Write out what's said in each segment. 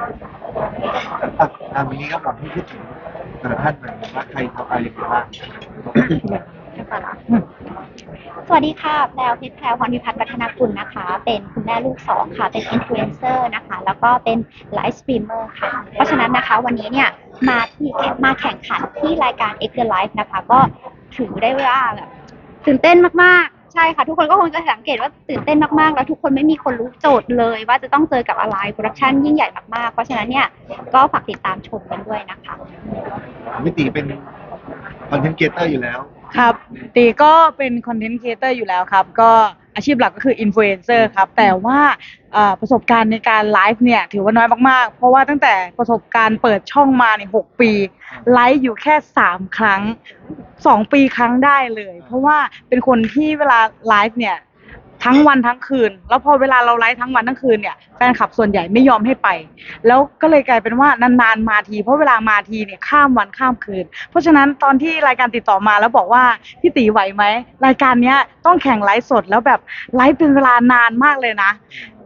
อะตามนี้ก็บอกให้พูดถึงแต่ละท่านหน่อยว่าใครทำอะไรยังไงบ้างสวัสดีค่ะแพลวเพชรแพลวพรพิพัฒน์วัฒนกุลนะคะ เป็นคุณแม่ลูกสองค่ะ เป็นอินฟลูเอนเซอร์นะคะ แล้วก็เป็นไลฟ์สตรีมเมอร์ค่ะ เพราะฉะนั้นนะคะวันนี้เนี่ยมาที่มาแข่งขันที่รายการ X The Life นะคะ ก็ถือได้ว่าแบบตื่นเต้นมากๆ ใช่ค่ะ ทุกคนก็คงจะสังเกตว่าตื่นเต้นมากๆ แล้วทุกคนไม่มีคนรู้โจทย์เลย ว่าจะต้องเจอกับอะไรโปรดักชันยิ่งใหญ่มากๆ เพราะฉะนั้นเนี่ยก็ฝากติดตามชมกันด้วยนะคะมิติเป็นคอนเทนต์เกเตอร์อยู่แล้ว ครับ ตีก็เป็นคอนเทนต์ครีเอเตอร์อยู่แล้วครับ ก็อาชีพหลักก็คืออินฟลูเอนเซอร์ครับ แต่ว่าเอ่อประสบการณ์ในการไลฟ์เนี่ยถือว่าน้อยมากๆ เพราะว่าตั้งแต่ประสบการณ์เปิดช่องมาในยหกปี ไลฟ์อยู่แค่สามครั้ง สองปีครั้งได้เลย เพราะว่าเป็นคนที่เวลาไลฟ์เนี่ยทั้งวันทั้งคืน แล้วพอเวลาเราไลฟ์ทั้งวันทั้งคืนเนี่ยแฟนคลับส่วนใหญ่ไม่ยอมให้ไป แล้วก็เลยกลายเป็นว่านานๆมาที เพราะเวลามาทีเนี่ยข้ามวันข้ามคืน เพราะฉะนั้นตอนที่รายการติดต่อมาแล้วบอกว่าพี่ตีไหวไหมรายการเนี้ยต้องแข่งไลฟ์สดแล้วแบบไลฟ์เป็นเวลานานมากเลยนะ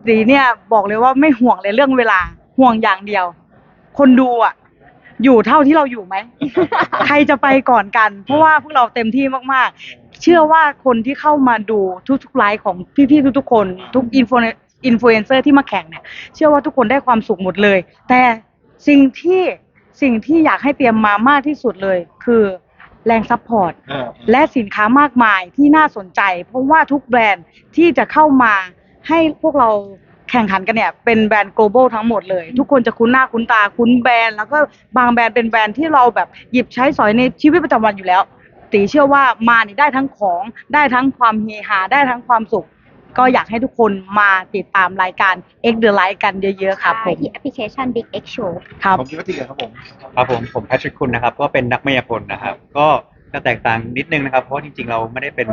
ตีเนี่ยบอกเลยว่าไม่ห่วงเลยเรื่องเวลาห่วงอย่างเดียว คนดูอะ อยู่เท่าที่เราอยู่ไหม ใครจะไปก่อนกัน เพราะว่าพวกเราเต็มที่มากๆ เชื่อว่าคนที่เข้ามาดูทุกๆไลฟ์ของพี่ๆทุกๆคน ทุกอินฟลูอินฟลูเอนเซอร์ที่มาแข่งเนี่ย เชื่อว่าทุกคนได้ความสุขหมดเลย แต่สิ่งที่สิ่งที่อยากให้เตรียมมามากที่สุดเลย คือแรงซัพพอร์ตเออและสินค้ามากมายที่น่าสนใจ เพราะว่าทุกแบรนด์ที่จะเข้ามาให้พวกเรา แข่งขันกันเนี่ยเป็นแบรนด์ global ทั้งหมดเลย ทุกคนจะคุ้นหน้าคุ้นตาคุ้นแบรนด์แล้วก็บางแบรนด์เป็นแบรนด์ที่เราแบบหยิบใช้สอยในชีวิตประจำวันอยู่แล้ว ตีเชื่อว่ามานี่ได้ทั้งของได้ทั้งความเฮฮาได้ทั้งความสุข ก็อยากให้ทุกคนมาติดตามรายการ X The Light กันเยอะๆครับผมที่แอปพลิเคชัน Big X Show ครับผมคิดว่าตีครับผมครับผมผมแพทริกคุณนะครับก็เป็นนักมายากลนะครับ ก็จะแตกต่างนิดนึงนะครับ เพราะว่าจริงๆ เราไม่ได้เป็น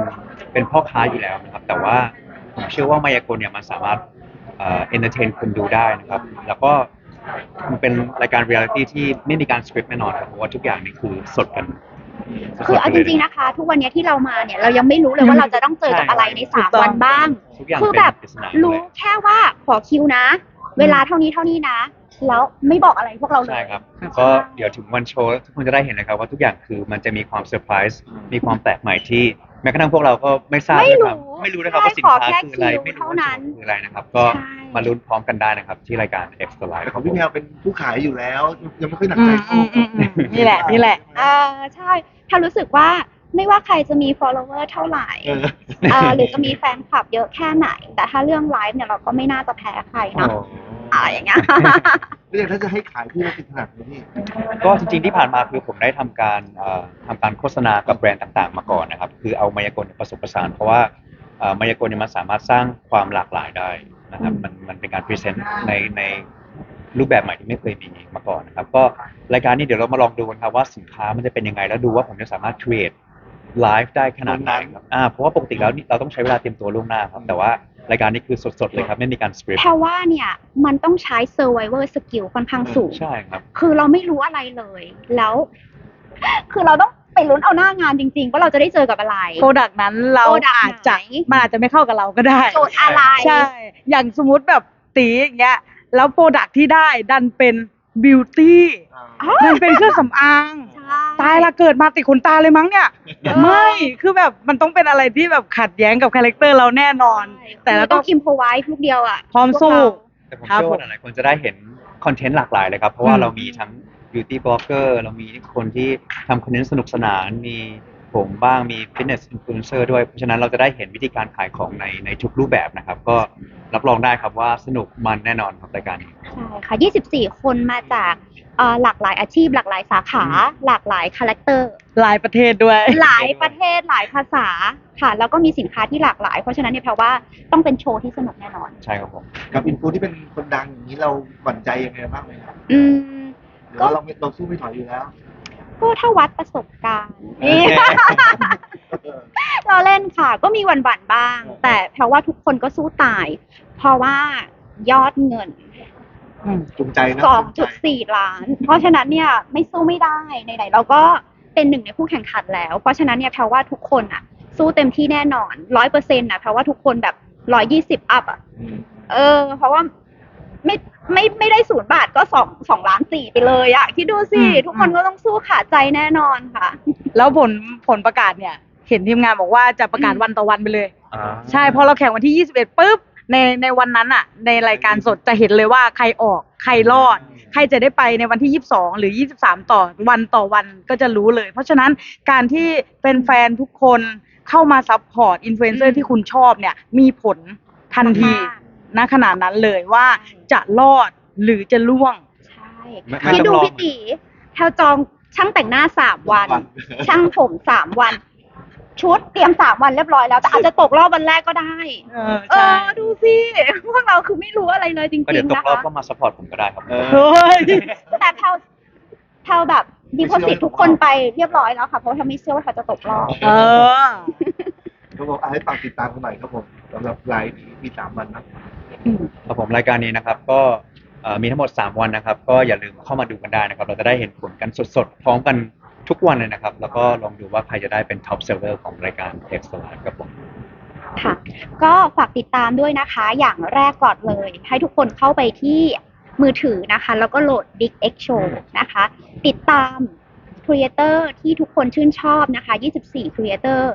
เป็นพ่อค้าอยู่แล้วนะครับ แต่ว่าผมเชื่อว่ามายากลเนี่ยมันสามารถ เอ่อเอนเตอร์เทนคนดูได้นะครับ แล้วก็มันเป็นรายการเรียลิตี้ที่ไม่มีการสคริปต์แน่นอนครับเพราะว่าทุกอย่างนี่คือสดกันคือเอาจริงๆนะคะ ทุกวันนี้ที่เรามาเนี่ยเรายังไม่รู้เลยว่าเราจะต้องเจอกับอะไรในสามวันบ้าง ทุกอย่างคือเป็นแบบปริศนาหมดรู้เลย แค่ว่าขอคิวนะ เวลาเท่านี้เท่านี้นะ แล้วไม่บอกอะไรพวกเราเลยใช่ครับ ก็เดี๋ยวถึงวันโชว์ทุกคนจะได้เห็นนะครับว่าทุกอย่างคือมันจะมีความเซอร์ไพรส์ มีความแปลกใหม่ที่ แม้กระทั่งพวกเราก็ไม่ทราบไม่นะรู้ครับไม่รู้นะครับใช่ว่าสินค้าขอแค่คืออะไรคิวไม่รู้เท่าว่านั้นโชว์คืออะไรนะครับ ก็ใช่มาลุ้นพร้อมกันได้นะครับ ที่รายการ X the Live แต่ของพี่แมวเป็นผู้ขายอยู่แล้ว ยังไม่ค่อยหนักอืใจมอืมอืมอืมนี่แหละนี่แหละเออใช่ ถ้ารู้สึกว่าไม่ว่าใครจะมี follower เท่าไหร่เออเออหรือจะมีแฟนคลับเยอะแค่ไหน แต่ถ้าเรื่องไลฟ์เนี่ยเราก็ไม่น่าจะแพ้ใครเนาะ อะไรอย่างเงี้ยไม่อย่างถ้าจะให้ขายพี่ว่าติดขนาดนี้พี่ก็จริงๆที่ผ่านมาคือผมได้ทำการเอ่อทำการโฆษณากับแบรนด์ต่างๆ มาก่อนนะครับ คือเอามายากลผสมผสานเพราะว่าเอ่อมายากลเนี่ยมันสามารถสร้างความหลากหลายได้นะครับมันมันเป็นการพรีเซนต์ในในรูปแบบใหม่ที่ไม่เคยมีมาก่อนนะครับก็รายการนี้เดี๋ยวเรามาลองดูกันครับว่าสินค้ามันจะเป็นยังไงแล้วดูว่าผมจะสามารถ create ไลฟ์ได้ขนาดไหนครับอ่าเพราะว่าปกติแล้วนี่เราต้องใช้เวลาเตรียมตัวล่วงหน้าครับแต่ว่า รายการนี้คือสดๆเลยครับ ไม่มีการสคริปต์ แพรว่าเนี่ยมันต้องใช้ survivor skill ค่อนข้างสูง ใช่ครับ คือเราไม่รู้อะไรเลย แล้ว คือเราต้องไปลุ้นเอาหน้างานจริงๆ ว่าเราจะได้เจอกับอะไร โปรดักต์นั้นเรา Product อาจจะไหน มันอาจจะไม่เข้ากับเราก็ได้ โจทย์อะไร ใช่ อย่างสมมุติแบบตีอย่างเงี้ย แล้วโปรดักต์ที่ได้ดันเป็นบิวตี้อ๋อมันเป็นเครื่องสำอาง ใช่ ตายละเกิดมาติดขนตาเลยมั้งเนี่ยเออไม่คือแบบมันต้องเป็นอะไรที่แบบขัดแย้งกับคาแรคเตอร์เราแน่นอน แต่เราต้ต้อองงคิมพอไว้ลูกเดียวอะพร้อมสู้แต่ผมครับเชื่อว่าผมหลายๆคนจะได้เห็นคอนเทนต์หลากหลายเลยครับ เพราะว่าอืมเรามีทั้ง beauty blogger เรามีคนที่ทำคอนเทนต์สนุกสนานมี ผมบ้างมี fitness influencer ด้วย เพราะฉะนั้นเราจะได้เห็นวิธีการขายของในในทุกรูปแบบนะครับ ก็รับรองได้ครับว่าสนุกมันแน่นอนครับรายการนี้ ใช่ค่ะ 24 คนมาจากเอ่อหลากหลายอาชีพ หลากหลายสาขา หลากหลายคาแรคเตอร์ หลายประเทศด้วย หลายประเทศหลายภาษาค่ะ แล้วก็มีสินค้าที่หลากหลาย เพราะฉะนั้นเนี่ยแปลว่าต้องเป็นโชว์ที่สนุกแน่นอน ใช่ครับผม กับอินฟูที่เป็นคนดังอย่างนี้เราหวั่นใจยังไงบ้างไหมครับอืม หรือว่าเราไม่เราสู้ไม่ถอยอยู่แล้ว ก็ถ้าวัดประสบการณ์นี่ เราเล่นค่ะ ก็มีหวั่นๆบ้าง แต่แปลว่าทุกคนก็สู้ตาย เพราะว่ายอดเงินจูงใจนะ2.4ล้าน เพราะฉะนั้นเนี่ยไม่สู้ไม่ได้ไหนๆเราก็เป็นหนึ่งในผู้แข่งขันแล้ว เพราะฉะนั้นเนี่ยแปลว่าทุกคนอะ สู้เต็มที่แน่นอนร้อยเปอร์เซ็นต์นะแปลว่าทุกคนแบบร้อยยี่สิบอัพอะอืมเออ เพราะว่า ไม่ไม่ไม่ได้ศูนย์บาทก็สองสองล้านสี่ไปเลยอะที่ดูสิ อืม ทุกคนก็ต้องสู้ขาดใจแน่นอนค่ะ แล้วผลผลประกาศเนี่ย เห็นทีมงานบอกว่าจะประกาศอืมวันต่อวันไปเลย อ่าใช่พอเราแข่งวันที่ 21ปุ๊บในในวันนั้นอะในรายการสดจะเห็นเลยว่าใครออกใครรอด ใครจะได้ไปในวันที่ 22 หรือ 23 ต่อวันต่อวันก็จะรู้เลย เพราะฉะนั้นการที่เป็นแฟนทุกคนเข้ามาซัพพอร์ตอินฟลูเอนเซออืร์มที่คุณชอบเนี่ยมีผลทันทีมาก ณขนาดนั้นเลยว่าจะรอดหรือจะล่วง ใช่ไม่ไม่ที่ต้องดูรอพี่ตีแถวจองช่างแต่งหน้าสามวันวัน ช่างผมสามวัน ชุดเตรียมสามวันเรียบร้อยแล้วแต่อาจจะตกรอบวันแรกก็ได้ เออเอใช่อดูสิพวกเราคือไม่รู้อะไรเลยจริก็เดี๋ยวงตๆกนะรอบคะ ก็มาสปอร์ตผมก็ได้ครับ เออ เฮ้ย แต่แพลวแพลวแบบดีโพสิตทุกคนไปเรียบร้อยแล้วค่ะ เพราะแพลวไม่เชื่อว่าแพลวจะตกรอบ เออ ครับผมอะให้ฝากติดตามกันหน่อยครับผมสำหรับไลฟ์นี้มีสามวันนะ ครับผมรายการนี้นะครับก็เอ่อมีทั้งหมด 3 วันนะครับ ก็อย่าลืมเข้ามาดูกันได้นะครับ เราจะได้เห็นผลกันสดๆ พร้อมกันทุกวันเลยนะครับ แล้วก็ลองดูว่าใครจะได้เป็นท็อปเซ l ร์ของรายการเอ็กซ์ไลฟ์ครับผม ค่ะ ก็ฝากติดตามด้วยนะคะ อย่างแรกก่อนเลย ให้ทุกคนเข้าไปที่มือถือนะคะ แล้วก็โหลด Big X Show นะคะ ติดตาม ครีเอเตอร์ที่ทุกคนชื่นชอบนะคะ 24 ครีเอเตอร์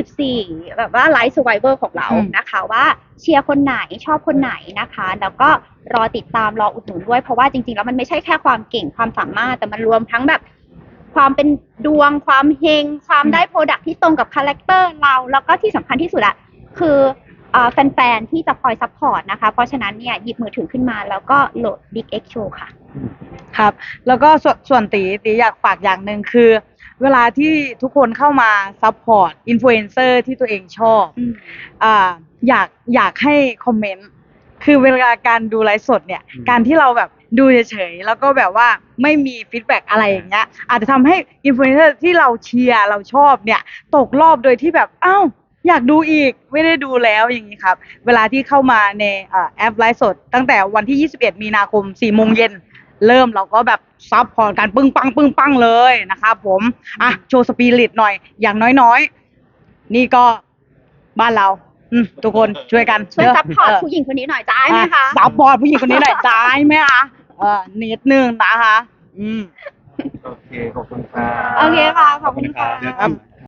24 แบบว่าไลฟ์ s ไ r เ i อร์ของเราอืมนะคะ ว่าเชียร์คนไหนชอบคนไหนนะคะ แล้วก็รอติดตามรออุดหนุนด้วยเพราะว่าจริงๆ แล้วมันไม่ใช่แค่ความเก่งความสามารถ แต่มันรวมทั้งแบบความเป็นดวงความเฮงความได้โปรดักที่ตรงกับคาแรคเตอร์เรา แล้วก็ที่สำคัญที่สุดอะคือเอ่อ แฟนๆ ที่จะคอยซัพพอร์ตนะคะ เพราะฉะนั้นเนี่ยหยิบมือถือขึ้นมาแล้วก็โหลด Big X Show ค่ะ ครับ แล้วก็ส่วนส่วนตีตีอยากฝากอย่างหนึ่งคือ เวลาที่ทุกคนเข้ามาซัพพอร์ตอินฟลูเอนเซอร์ที่ตัวเองชอบอืมอ่าอยากอยากให้คอมเมนต์คือเวลาการดูไลฟ์สดเนี่ยอืมการที่เราแบบดูเฉยๆ แล้วก็แบบว่าไม่มีฟีดแบ็กอะไรอย่างเงี้ยอาจจะทำให้อินฟลูเอนเซอร์ที่เราเชียร์เราชอบเนี่ย ตกรอบโดยที่แบบอ้าว อยากดูอีกไม่ได้ดูแล้วอย่างนี้ครับ เวลาที่เข้ามาในเอ่อแอปไลฟ์สด ตั้งแต่วันที่ 21 มีนาคม4โมงเย็นเริ่มเราก็แบบซับพอร์ตกันปึ้งปังปึ้งปังเลยนะครับผมอะโชว์สปิริตหน่อยอย่างน้อยๆ นี่ก็บ้านเราอืมทุกคนช่วยกันช่วยเด้ซัพพอร์ตเผู้หญิงคนนี้หน่อยจ้าไหมคะอ่ซัพพอร์ตผู้หญิงคนนี้หน่อยได้ไหมคะเออนิดนึงนะคะ อืมโอเคขอบคุณครับโอเคค่ะขอบคุณค่ะเดี๋ยว